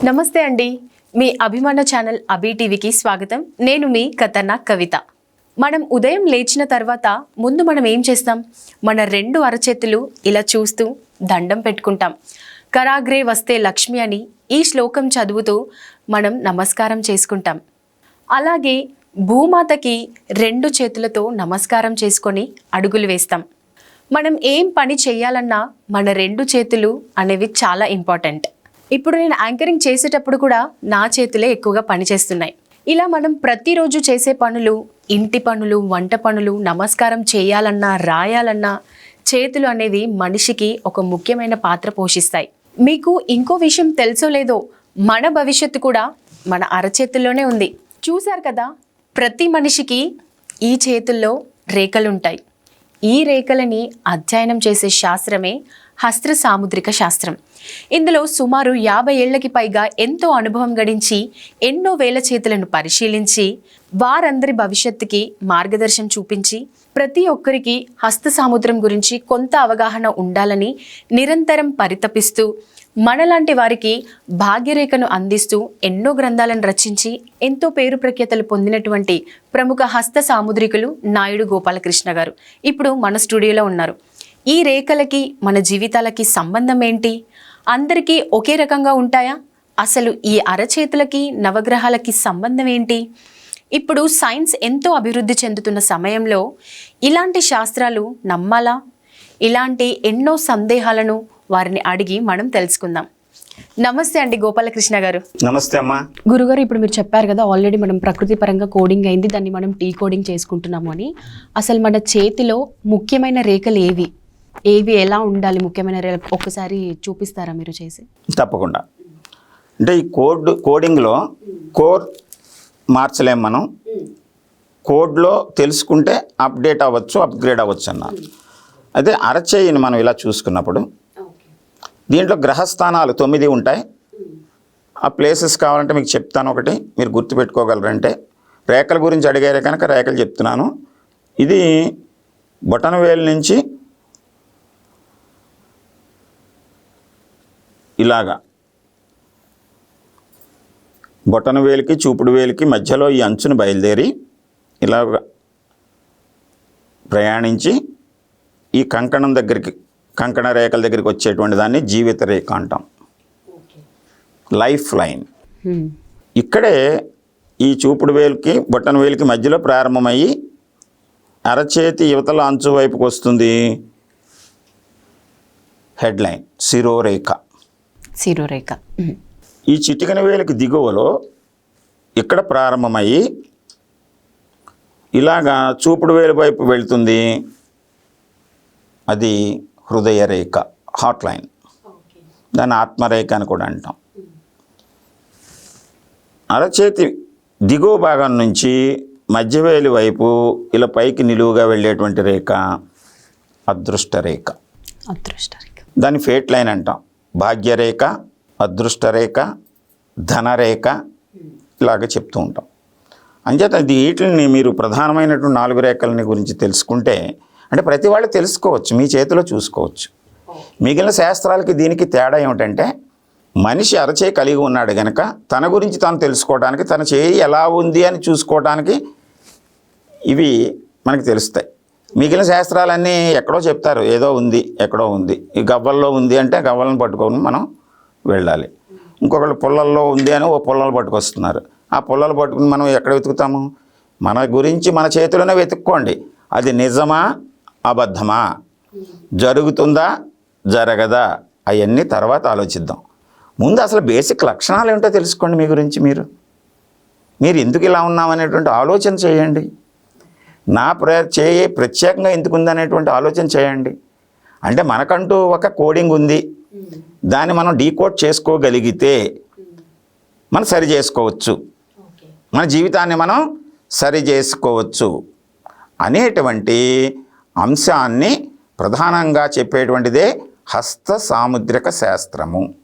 నమస్తే అండి. మీ అభిమాన ఛానల్ అభి టీవీకి స్వాగతం. నేను మీ కథన కవిత. మనం ఉదయం లేచిన తర్వాత ముందు మనం ఏం చేస్తాం? మన రెండు అరచేతులు ఇలా చూస్తూ దండం పెట్టుకుంటాం. కరాగ్రే వస్తే లక్ష్మి అని ఈ శ్లోకం చదువుతూ మనం నమస్కారం చేసుకుంటాం. అలాగే భూమాతకి రెండు చేతులతో నమస్కారం చేసుకొని అడుగులు వేస్తాం. మనం ఏం పని చేయాలన్నా మన రెండు చేతులు అనేవి చాలా ఇంపార్టెంట్. ఇప్పుడు నేను యాంకరింగ్ చేసేటప్పుడు కూడా నా చేతులే ఎక్కువగా పనిచేస్తున్నాయి ఇలా మనం ప్రతిరోజు చేసే పనులు ఇంటి పనులు వంట పనులు నమస్కారం చేయాలన్నా రాయాలన్నా చేతులు అనేది మనిషికి ఒక ముఖ్యమైన పాత్ర పోషిస్తాయి. మీకు ఇంకో విషయం తెలుసో లేదో మన భవిష్యత్తు కూడా మన అరచేతుల్లోనే ఉంది. చూశారు కదా ప్రతి మనిషికి ఈ చేతుల్లో రేఖలుంటాయి. ఈ రేఖలని అధ్యయనం చేసే శాస్త్రమే హస్త్ర సాముద్రిక శాస్త్రం. ఇందులో సుమారు యాభై ఏళ్ళకి పైగా ఎంతో అనుభవం గడించి ఎన్నో వేల చేతులను పరిశీలించి వారందరి భవిష్యత్తుకి మార్గదర్శనం చూపించి ప్రతి ఒక్కరికి హస్త సాముద్రం గురించి కొంత అవగాహన ఉండాలని నిరంతరం పరితపిస్తూ మనలాంటి వారికి భాగ్యరేఖను అందిస్తూ ఎన్నో గ్రంథాలను రచించి ఎంతో పేరు ప్రఖ్యాతలు పొందినటువంటి ప్రముఖ హస్త సాముద్రికులు నాయుడు గోపాలకృష్ణ గారు. ఇప్పుడు మన స్టూడియోలో ఉన్నారు. ఈ రేఖలకి మన జీవితాలకి సంబంధం ఏంటి? అందరికీ ఒకే రకంగా ఉంటాయా? అసలు ఈ అరచేతులకి నవగ్రహాలకి సంబంధం ఏంటి? ఇప్పుడు సైన్స్ ఎంతో అభివృద్ధి చెందుతున్న సమయంలో ఇలాంటి శాస్త్రాలు నమ్మాలా? ఇలాంటి ఎన్నో సందేహాలను వారిని అడిగి మనం తెలుసుకుందాం. నమస్తే అండి గోపాలకృష్ణ గారు. నమస్తే అమ్మా. గురుగారు ఇప్పుడు మీరు చెప్పారు కదా ఆల్రెడీ మనం ప్రకృతి పరంగా కోడింగ్ అయింది దాన్ని మనం టీ కోడింగ్ చేసుకుంటున్నాము అని. అసలు మన చేతిలో ముఖ్యమైన రేఖలు ఏవి? ఏవి ఎలా ఉండాలి ముఖ్యమైన ఒక్కసారి చూపిస్తారా మీరు చేసి? తప్పకుండా. అంటే ఈ కోడ్ కోడింగ్లో కోర్ మార్చలేం మనం. కోడ్లో తెలుసుకుంటే అప్డేట్ అవ్వచ్చు అప్గ్రేడ్ అవ్వచ్చు అన్నారు అయితే అరచేయిని మనం ఇలా చూసుకున్నప్పుడు దీంట్లో గ్రహస్థానాలు తొమ్మిది ఉంటాయి. ఆ ప్లేసెస్ కావాలంటే మీకు చెప్తాను ఒకటి మీరు గుర్తుపెట్టుకోగలరంటే. రేఖల గురించి అడిగారే కనుక రేఖలు చెప్తున్నాను. ఇది బొటనవేలు నుంచి ఇలాగా. బొటన వేలికి చూపుడు వేలికి మధ్యలో ఈ అంచును బయలుదేరి ఇలాగ ప్రయాణించి ఈ కంకణం దగ్గరికి కంకణ రేఖల దగ్గరికి వచ్చేటువంటి దాన్ని జీవిత రేఖ అంటాం. Life line. ఇక్కడే ఈ చూపుడు వేలుకి బొట్టన వేలికి మధ్యలో ప్రారంభమయ్యి అరచేతి యువతల అంచు వైపుకి వస్తుంది హెడ్లైన్ శిరోరేఖ. శిరోరేఖ హ్మ్. ఈ చిటికన వేలికి దిగువలో ఇక్కడ ప్రారంభమయ్యి ఇలాగా చూపుడు వేలు వైపు వెళ్తుంది. అది హృదయ రేఖ హాట్ లైన్. దాన్ని ఆత్మరేఖ అని కూడా అంటాం. అరచేతి దిగువ భాగం నుంచి మధ్యవేలి వైపు ఇలా పైకి నిలువుగా వెళ్ళేటువంటి రేఖ అదృష్ట రేఖ. అదృష్ట రేఖ. దాన్ని ఫేట్ లైన్ అంటాం. భాగ్యరేఖ అదృష్టరేఖ ధనరేఖ ఇలాగ చెప్తూ ఉంటాం. అంచేత వీటిని మీరు ప్రధానమైనటువంటి నాలుగు రేఖలని గురించి తెలుసుకుంటే అంటే ప్రతి వాళ్ళు తెలుసుకోవచ్చు మీ చేతిలో చూసుకోవచ్చు. మిగిలిన శాస్త్రాలకి దీనికి తేడా ఏమిటంటే మనిషి అరచేయి కలిగి ఉన్నాడు గనక తన గురించి తాను తెలుసుకోవడానికి తన చేయి ఎలా ఉంది అని చూసుకోవడానికి ఇవి మనకి తెలుస్తాయి. మిగిలిన శాస్త్రాలన్నీ ఎక్కడో చెప్తారు. ఏదో ఉంది ఎక్కడో ఉంది. ఈ గవ్వల్లో ఉంది అంటే గవ్వలను పట్టుకొని మనం వెళ్ళాలి. ఇంకొకళ్ళు పుల్లల్లో ఉంది అని ఓ పుల్లలు పట్టుకొస్తున్నారు. ఆ పుల్లలు పట్టుకుని మనం ఎక్కడ వెతుకుతాము? మన గురించి మన చేతిలోనే వెతుక్కోండి. అది నిజమా? అబద్ధమా? జరుగుతుందా? జరగదా? అవన్నీ తర్వాత ఆలోచిద్దాం. ముందు అసలు బేసిక్ లక్షణాలు ఏమిటో తెలుసుకోండి మీ గురించి మీరు. మీరు ఎందుకు ఇలా ఉన్నామనేటువంటి ఆలోచన చేయండి. నా ప్ర చేయి ప్రత్యేకంగా ఎందుకు ఉందనేటువంటి ఆలోచన చేయండి. అంటే మనకంటూ ఒక కోడింగ్ ఉంది. దాన్ని మనం డీకోడ్ చేసుకోగలిగితే మనం సరి చేసుకోవచ్చు. మన జీవితాన్ని మనం సరి చేసుకోవచ్చు. అనేటువంటి అంశాన్ని ప్రధానంగా చెప్పేటువంటిదే హస్త సాముద్రిక శాస్త్రము.